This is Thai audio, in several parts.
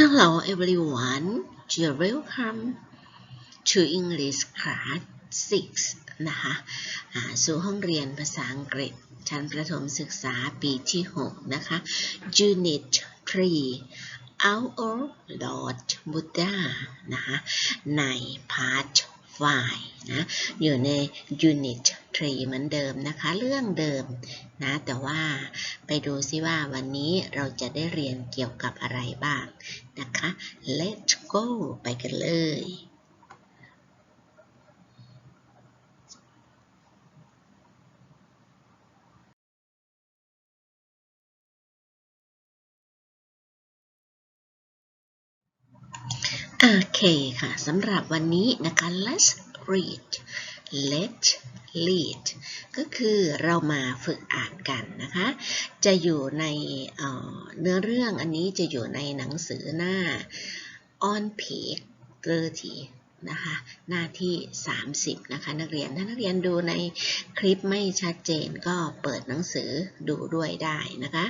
Hello everyone you're welcome to English class 6 นะคะสู่ห้องเรียนภาษาอังกฤษ ชั้นประถมศึกษาปีที่ 6 นะคะ Unit 3 Our Lord Buddha นะคะ ใน Part 5นะ อยู่ใน Unit 3เหมือนเดิมนะคะ เรื่องเดิมนะ แต่ว่าไปดูซิว่าวันนี้เราจะได้เรียนเกี่ยวกับอะไรบ้างนะคะ Let's go ไปกันเลย โอ เคค่ะสำหรับวันนี้นะคะ let's read let read ก็คือเรามาฝึกอ่านกันนะคะ จะอยู่ในเเนื้อเรื่องอันนี้จะอยู่ในหนังสือหน้า on page 30นะคะ หน้าที่ 30 นะคะ นักเรียน ถ้านักเรียนดูในคลิปไม่ชัดเจนก็เปิดหนังสือดูด้วยได้นะคะ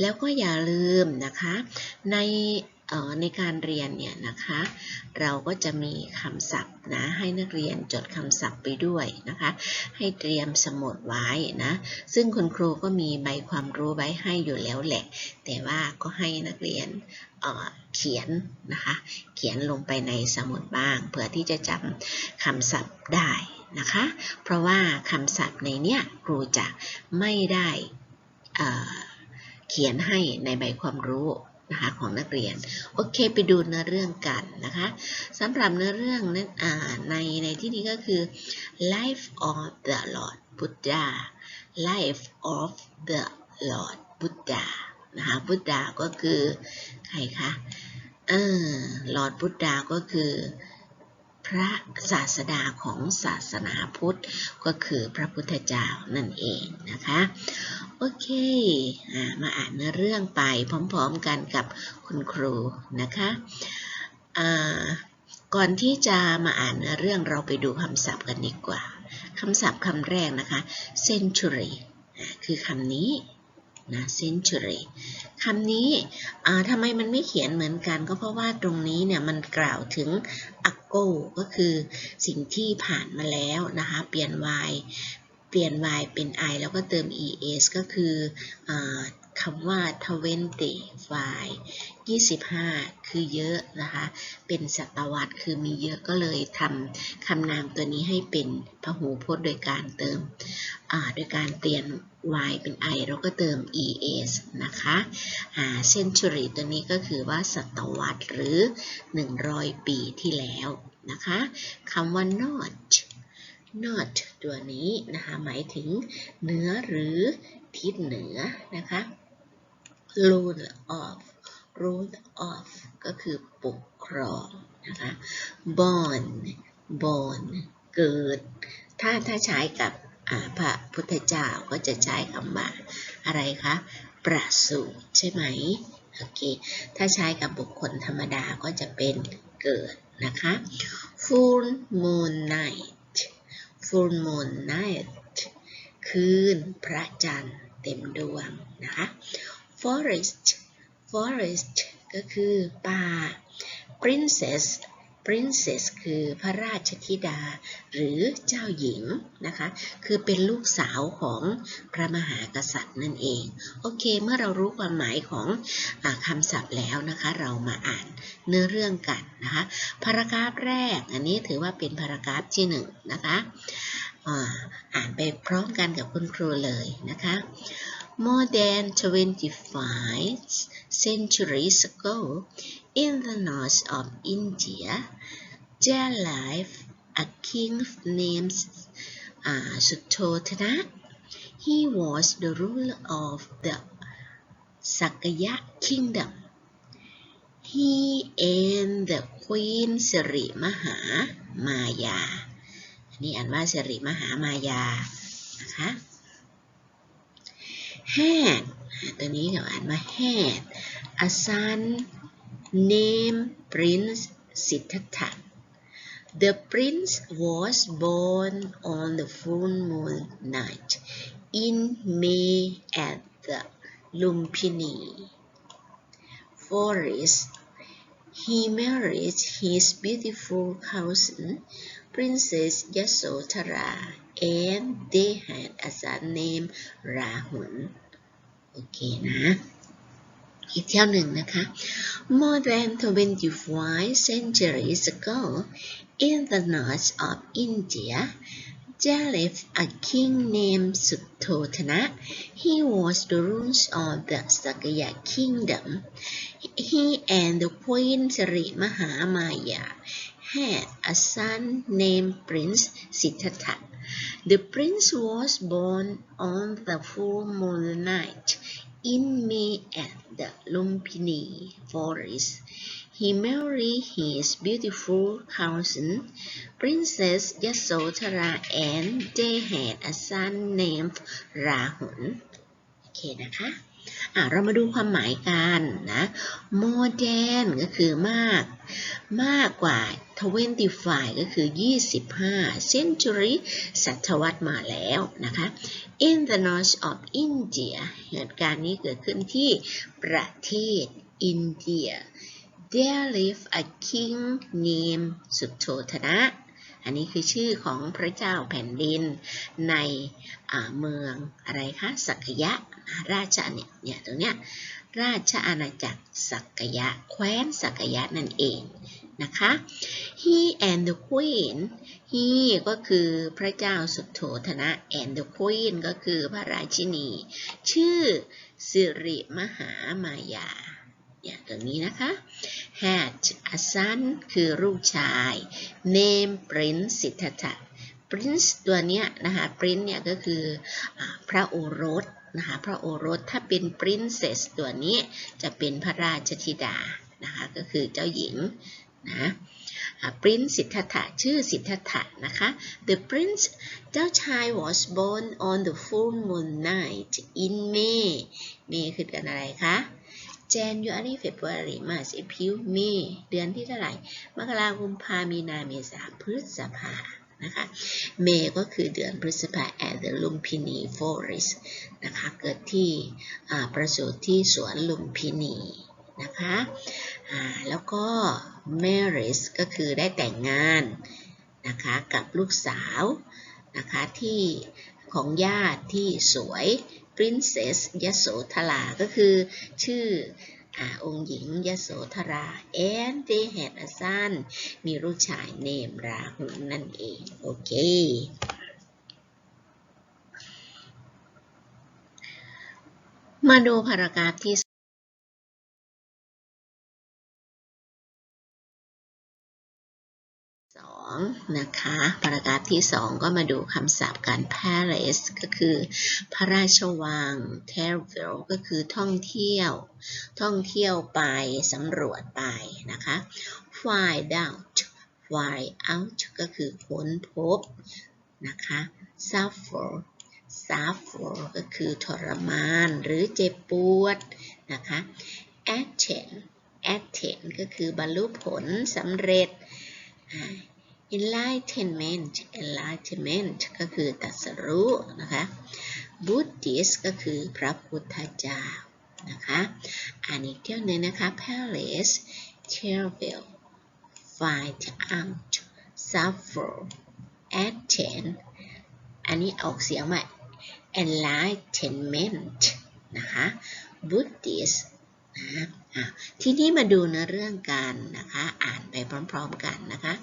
แล้วก็อย่าลืมนะคะ ใน ในการเรียนเนี่ยนะคะ เราก็จะมีคำศัพท์นะให้นักเรียนจดคำศัพท์ไปด้วยนะคะ ให้เตรียมสมุดไว้นะซึ่งคุณครูก็มีใบความรู้ไว้ให้อยู่แล้วแหละ แต่ว่าก็ให้นักเรียนเเขียนนะคะ เขียนลงไปในสมุดบ้าง เพื่อที่จะจำคำศัพท์ได้นะคะ เพราะว่าคำศัพท์ในเนี้ยครูจะไม่ได้เขียนให้ในใบความรู้ นะคะของนักเรียน โอเค ไปดูเนื้อเรื่องกันนะคะสำหรับเนื้อเรื่องนั้นในในที่นี้ก็คือ life of the Lord Buddha life of the Lord Buddha นะคะ Buddha ก็คือใครคะเออ Lord Buddha ก็คือ พระศาสดาของศาสนาพุทธ ก็คือพระพุทธเจ้านั่นเองนะคะ โอเคอมาอ่านเนื้อเรื่องไปพร้อมๆกันกับคุณครูนะคะก่อนที่จะมาอ่านเนื้อเรื่องเราไปดูคำศัพท์กันดีกว่าคำศัพท์คำแรกนะคะ century คือคำนี้นะ century คำนี้ทำไมมันไม่เขียนเหมือนกันก็เพราะว่าตรงนี้เนี่ยมันกล่าวถึง ago ก็ ก็คือสิ่งที่ผ่านมาแล้วนะคะ เปลี่ยน y เปลี่ยน y เป็น i แล้วก็เติม es ก็คืออ คำว่า20 y 25 คือเยอะนะคะ เป็นศตวรรษคือมีเยอะก็เลยทำคำนามตัวนี้ให้เป็นพหูพจน์โดยการเติมโดยการเปลี่ยน y เป็น i แล้วก็เติม es นะคะ century ตัวนี้ก็คือว่าศตวรรษหรือ 100 ปีที่แล้วนะคะคำว่า not not ตัวนี้นะคะ หมายถึงเหนือหรือทิศเหนือนะคะ rule of rule of ก็คือปกครองนะคะ born born เกิด ถ้าถ้าใช้กับพระพุทธเจ้าก็จะใช้คำว่าอะไรคะ ประสูติใช่ไหมโอเค ถ้าใช้กับบุคคลธรรมดาก็จะเป็นเกิดนะคะ full moon night full moon night คืนพระจันทร์เต็มดวงนะคะ forest forest ก็คือป่า princess princess คือพระราชธิดา หรือเจ้าหญิงนะคะ คือเป็นลูกสาวของพระมหากษัตริย์นั่นเอง โอเค เมื่อเรารู้ความหมายของอคำศัพท์แล้วนะคะ เรามาอ่านเนื้อเรื่องกันนะคะ พารากราฟแรก อันนี้ถือว่าเป็นพารากราฟที่หนึ่งนะคะ อ่านไปพร้อมกันกับคุณครูเลยนะคะ More than 25 centuries ago, in the north of India, there lived a king named uh, Suttotana. He was the ruler of the Sakaya kingdom. He and the queen Sri Maha Maya นี่อ่านว่าสิริมหามายา นะคะ had ตัวนี้เราอ่านว่า had a son named Prince Siddhartha The prince was born on the full moon night in May at the Lumpini forest he married his beautiful cousin Princess Yasodhara and they had a son named Rahul โอเคนะ อีกเที่ยวหนึ่งนะคะ More than 25 centuries ago in the north of India there lived a king named Suttotana. He was the ruler of the Sakya kingdom. He and the queen Sri Mahamaya had a son named Prince Siddhartha. The prince was born on the full moon night in May at the Lumpini forest. He married his beautiful cousin, Princess Yasodhara, and they had a son named Rahul. โอเคนะคะ อะเรามาดูความหมายกันนะ more than ก็คือมาก มากกว่า 25 ก็คือ 25 century ศตวรรษมาแล้วนะคะ in the north of India เหตุการณ์นี้เกิดขึ้นที่ประเทศอินเดีย there lived a king named สุโธธนะ อันนี้คือชื่อของพระเจ้าแผ่นดินในเมืองอะไรคะสักยะราชเนี่ยเนี่ยตรงเนี้ยราชอาณาจักรสักยะแคว้นสักยะนั่นเองนะคะ he and the queen he ก็คือพระเจ้าสุโธธนะ and the queen ก็คือพระราชินี ชื่อสิริมหามายา เนี่ยตรงนี้นะคะ had a son คือลูกชาย name prince สิทธัตถะ prince ตัวเนี้ยนะคะ prince เนี่ยก็คืออพระโอรสนะคะ พระโอรสถ้าเป็น princess ตัวนี้จะเป็นพระราชธิดานะคะ ก็คือเจ้าหญิงนะปรินซ์สิทธัตถะชื่อสิทธัตถะนะคะ The prince เจ้าชาย was born on the full moon night in May May คือเดือนอะไรคะ January February March April May เดือนที่เท่าไหร่ มกราคมกุมภามีนาเมษาพฤษภานะคะ May ก็คือเดือนพฤษภา at the Lumpini Forest นะคะ เกิดที่ประสูติที่สวนลุมพินีนะคะแล้วก็ marriage ก็คือได้แต่งงานนะคะกับลูกสาวนะคะที่ ของญาติที่สวย princess ยโสธรา ก็คือชื่ออองค์หญิงยโสธรา and they had a son มีลูกชายเนมราหุลนั่นเอง โอเค มาดูพารากราฟที่ สองนะคะพารากราฟที่สองก็มาดูคำศัพท์การ palace ก็คือ พระราชวัง travel ก็คือท่องเที่ยว ท่องเที่ยวไปสำรวจไปนะคะ find out find out ก็คือค้นพบนะคะ suffer suffer ก็คือทรมานหรือเจ็บปวดนะคะ attain attain ก็คือบรรลุผลสำเร็จ enlightenment enlightenment ก็คือตัสรู้นะคะ Buddhist ก็คือพระพุทธเจ้านะคะอันอีกเที่ยวนึงนะคะ palace travel find out suffer attain อันนี้ออกเสียงใหม่ enlightenment นะคะ Buddhist นะทีนี้มาดูเนื้อเรื่องกันนะคะ อ่านไปพร้อมๆกันนะคะ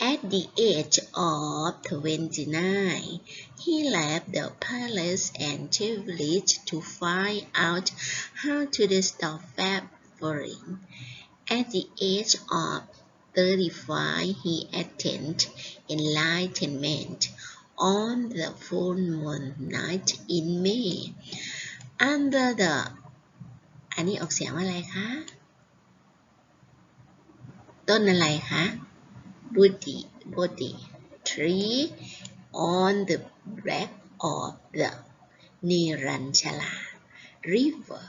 At the age of 29, he left the palace and traveled to find out how to stop favoring. At the age of 35, he attained enlightenment on the full moon night in May. Under the อันนี้ออกเสียงว่าอะไรคะ ต้นอะไรคะ Bodhi Bodhi tree on the back of the Niranchala river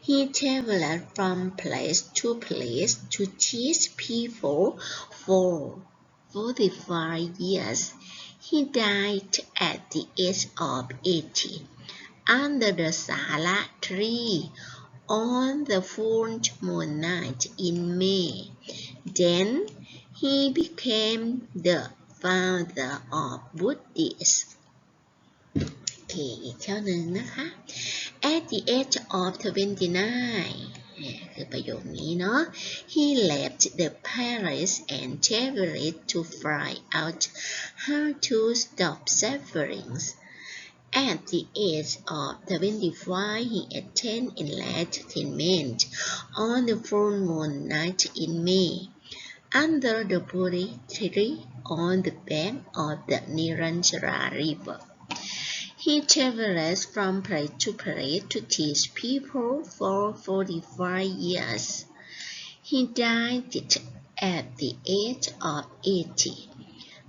He traveled from place to place to teach people for 45 years. He died at the age of 80 under the Sala tree on the full moon night in May. Then he became the father of Buddhism. โอเคอีกเที่ยวหนึ่งนะคะ At the age of 29เนี่ยคือประโยคนี้เนาะ He left the palace and traveled to find out how to stop sufferings. At the age of 25, he attended enlightenment on the full moon night in May, under the Bodhi tree on the bank of the Niranjara River. He traveled from place to place to teach people for 45 years. He died at the age of 80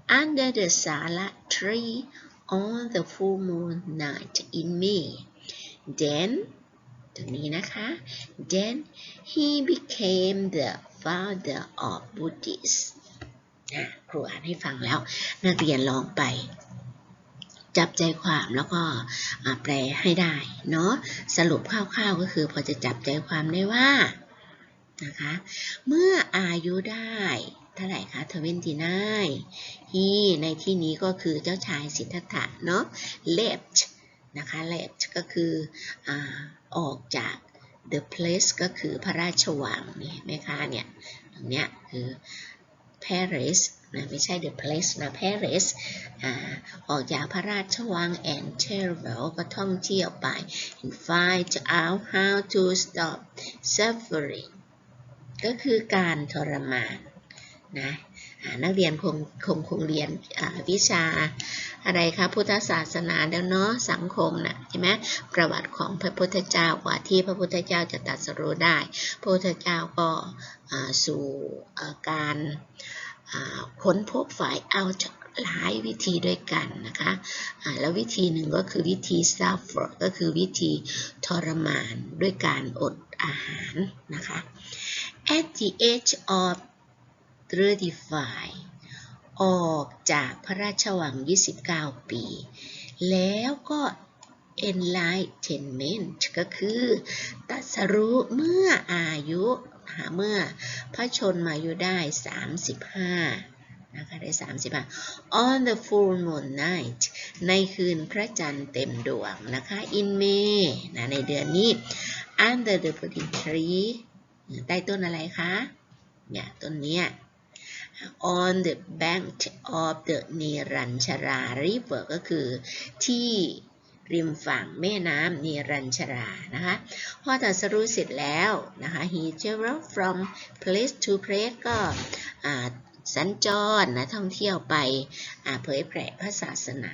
under the Sala tree on the full moon night in May. Then ตรงนี้นะคะ then he became the father of Buddhism นะครูอ่านให้ฟังแล้ว นักเรียนลองไป จับใจความแล้วก็แปลให้ได้เนาะสรุปคร่าวๆก็คือพอจะจับใจความได้ว่านะคะเมื่ออายุได้เท่าไหร่คะทเวนตีนายฮีในที่นี้ก็คือเจ้าชายสิทธัตถะเนาะ left นะคะ left ก็คืออออกจาก the place ก็คือพระราชวังนี่ไหมคะเนี่ยตรงเนี้ยคือ Paris นะไม่ใช่ the place นะ Paris อออกจากพระราชวัง and travel ก็ท่องเที่ยวไป and find out how to stop suffering ก็คือการทรมาน นะนักเรียนคงคงคงเรียนวิชาอะไรคะพุทธศาสนาแล้วเนาะสังคมนะใช่ไหมประวัติของพระพุทธเจ้ากว่าที่พระพุทธเจ้าจะตรัสรู้ได้ พระพุทธเจ้าก็สู่การค้นพบฝ่ายเอาหลายวิธีด้วยกันนะคะอ่าแล้ววิธีหนึ่งก็คือวิธี suffer ก็คือวิธีทรมานด้วยการอดอาหารนะคะ at the age of 35ออกจากพระราชวัง 29 ปี แล้วก็ enlightenment ก็คือตัสรู้เมื่ออายุหาเมื่อพระชนมายุได้ 35 นะคะได้ 35 on the full moon night ในคืนพระจันทร์เต็มดวงนะคะ in May นะในเดือนนี้ under the Bodhi tree ใต้ต้นอะไรคะ เนี่ย ต้นเนี้ย on the bank of the Niranjara River ก็คือที่ริมฝั่งแม่น้ำนิรัญชรา นะคะ พอตรัสรู้เสร็จแล้วนะคะ he traveled from place to place ก็สัญจรนะท่องเที่ยวไปเผยแผ่พระศาสนา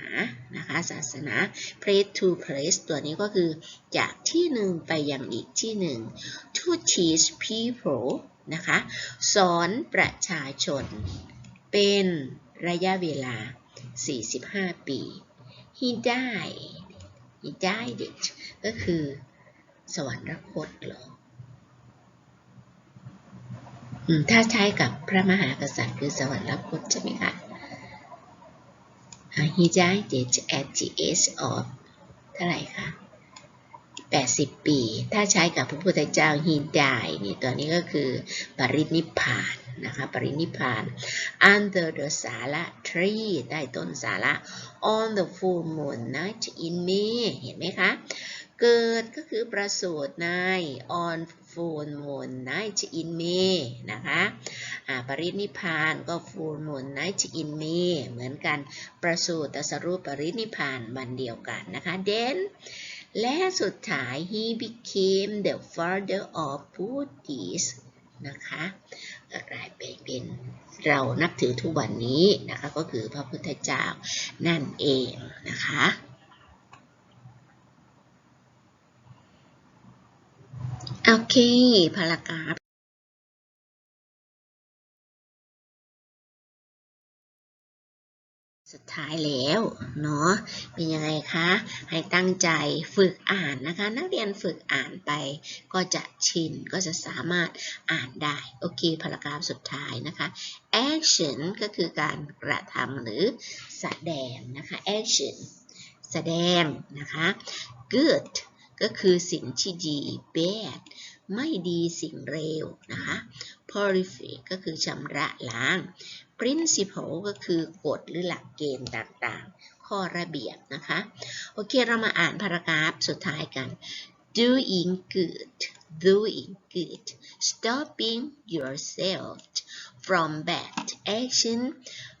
นะคะศาสนา place to place ตัวนี้ก็คือจากที่หนึ่งไปยังอีกที่หนึ่ง to teach people นะคะ สอนประชาชน เป็นระยะเวลา 45 ปี he died he died it ก็คือสวรรคตหรอถ้าใช้กับพระมหากษัตริย์คือสวรรคตใช่ไหมคะอ่า he died it at the age of เท่าไหร่คะ 80 ปี ถ้าใช้กับพระพุทธเจ้า he died นี่ตัวนี้ก็คือปรินิพานนะคะปรินิพาน under the สาระ tree ใต้ต้นสาระ on the full moon night in May เห็นไหมคะ เกิดก็คือประสูติใน on full moon night in May นะคะอ่าปรินิพานก็ full moon night in May เหมือนกันประสูติตรัสรู้ปรินิพพานวันเดียวกันนะคะ then และสุดท้าย he became the father of Buddhism นะคะก็กลายไปเป็นเรานับถือทุกวันนี้นะคะก็คือพระพุทธเจ้านั่นเองนะคะโอเคพารากราฟ สุดท้ายแล้วเนาะเป็นยังไงคะ ให้ตั้งใจฝึกอ่านนะคะ นักเรียนฝึกอ่านไปก็จะชินก็จะสามารถอ่านได้โอเคพารากราฟสุดท้ายนะคะ action ก็คือการกระทำหรือแสดงนะคะ action แสดงนะคะ good ก็คือสิ่งที่ดี bad ไม่ดีสิ่งเลวนะคะ purify ก็คือชำระล้าง principle ก็คือกฎหรือหลักเกณฑ์ต่างๆ ข้อระเบียบนะคะ โอเค เรามาอ่านพารากราฟสุดท้ายกัน doing good doing good stopping yourself from bad action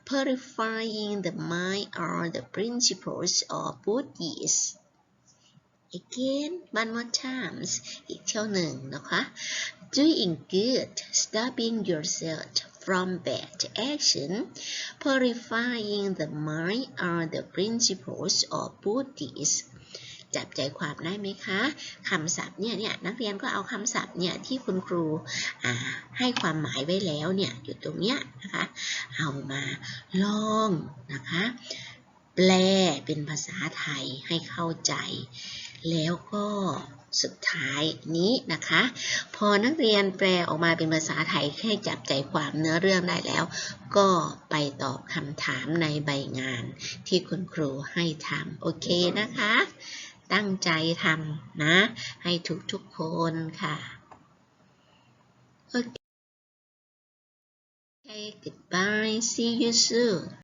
purifying the mind are the principles of Buddhism again one more times อีกเท่าหนึ่งนะคะ doing good stopping yourself from bad action purifying the mind are the principles of Buddhism จับใจความได้ไหมคะคำศัพท์เนี่ยเนี่ยนักเรียนก็เอาคำศัพท์เนี่ยที่คุณครูให้ความหมายไว้แล้วเนี่ยอยู่ตรงเนี้ยนะคะเอามาลองนะคะ แปลเป็นภาษาไทยให้เข้าใจ แล้วก็สุดท้ายนี้นะคะ พอนักเรียนแปลออกมาเป็นภาษาไทยแค่จับใจความเนื้อเรื่องได้แล้ว ก็ไปตอบคำถามในใบงานที่คุณครูให้ทำโอเคนะคะ ตั้งใจทำนะ ให้ทุกทุกคนค่ะโอเค goodbye see you soon